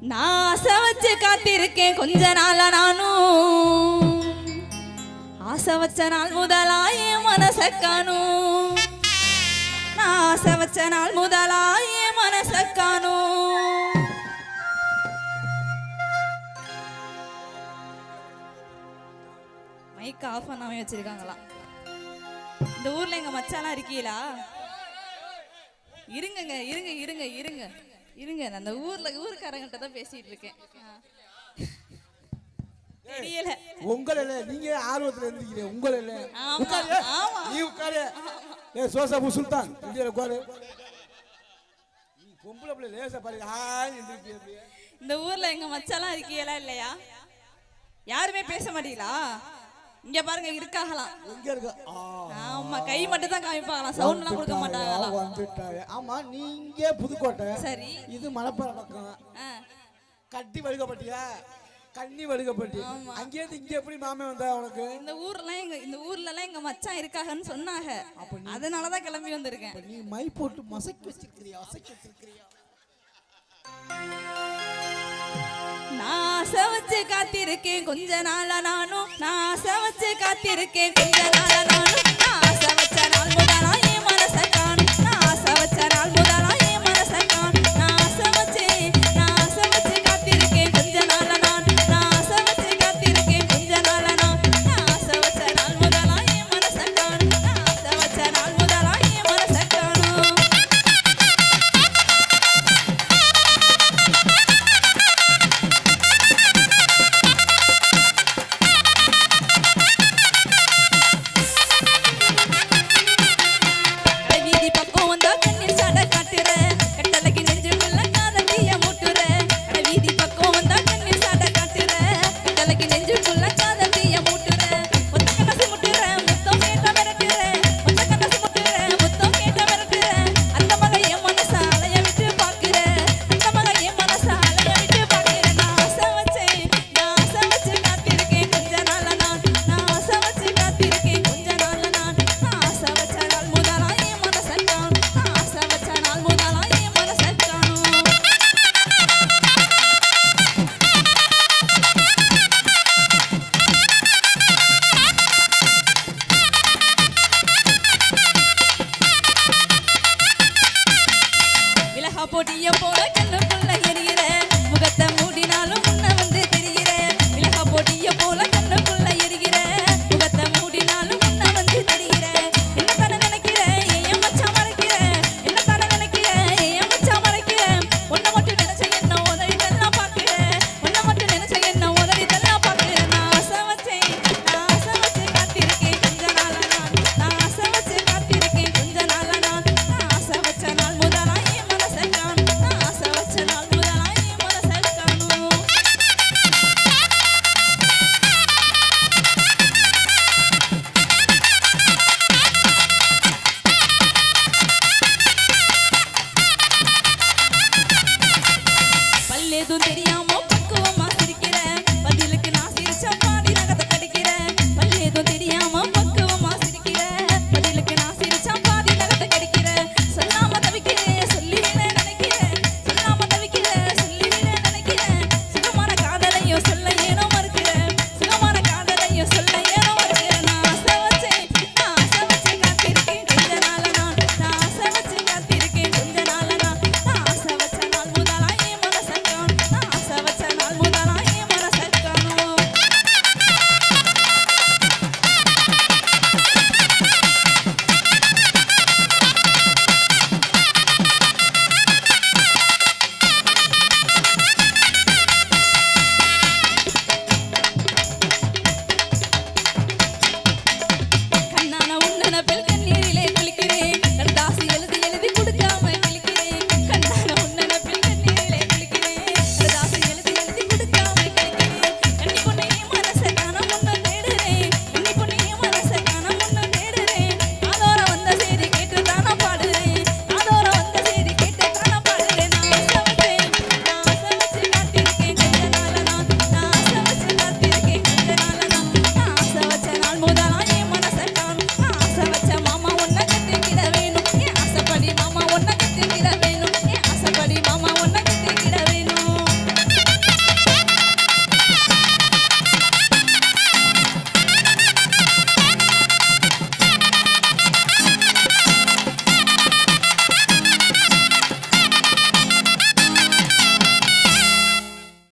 நான் ஆசை வச்சு காத்திருக்கேன். கொஞ்ச நாளா நானும். ஆசை வச்ச நாள் முதலாய மனச காணும். நான் ஆசை வச்ச நாள் முதலாய மனச காணும். மைக் ஆஃப் பண்ணாம வச்சிருக்காங்களா? இந்த ஊர்ல எங்க மச்சாலாம் இருக்கீங்களா? இருங்கங்க இருங்க இருங்க இருங்க. இருங்க நான் அந்த ஊர்ல ஊருக்காரங்கிட்ட தான் பேசிட்டு இருக்கேன். தெரியல. உங்களை இல்ல நீங்க ஆர்வத்துல இருந்திருக்கீங்க உங்களை இல்ல. உட்காரு. நீ உட்காரு. ஏ சோசா அபு சுல்தான் இந்தியால உட்காரு. நீ பொம்பளை பிள்ளை லேசா பாரு. ஹாய் இந்த ஊர்ல எங்க மச்சாலாம் இருக்கீங்களா இல்லையா? யாருமே பேச மாட்டீங்களா? இங்க பாருங்க இருக்காகலாம் எங்க இருக்க? ஆமா கை மட்டும் தான் காமிப்பாங்களாம். சவுண்ட் எல்லாம் கொடுக்க மாட்டாங்களாம். வந்துட்டாங்க. ஆமா நீங்க புதுக்கோட்டை. சரி. இது மலப்பாறை பக்கம். கட்டி வடுக்கப்பட்டியா கண்ணி வடுக்கப்பட்டி அங்கேயிருந்து இங்க எப்படி மாமே வந்தா உனக்கு? இந்த ஊர்ல எங்க இந்த ஊர்ல எல்லாம் எங்க மச்சான் இருக்காகன்னு சொன்னாங்க. அதனாலதான் கிளம்பி வந்திருக்கேன். நீ மை போட்டு மசக்கி வச்சிருக்கிறியா? மசக்கி வச்சிருக்கிறியா? நான் ஆசை வச்சு காத்திருக்கேன். கொஞ்ச நாளா நானும் நான் ஆசை காத்திருக்கேன். கொஞ்ச போட்டிய போல கண்ணு புள்ள எரியிற. முகத்தை மூடினாலும்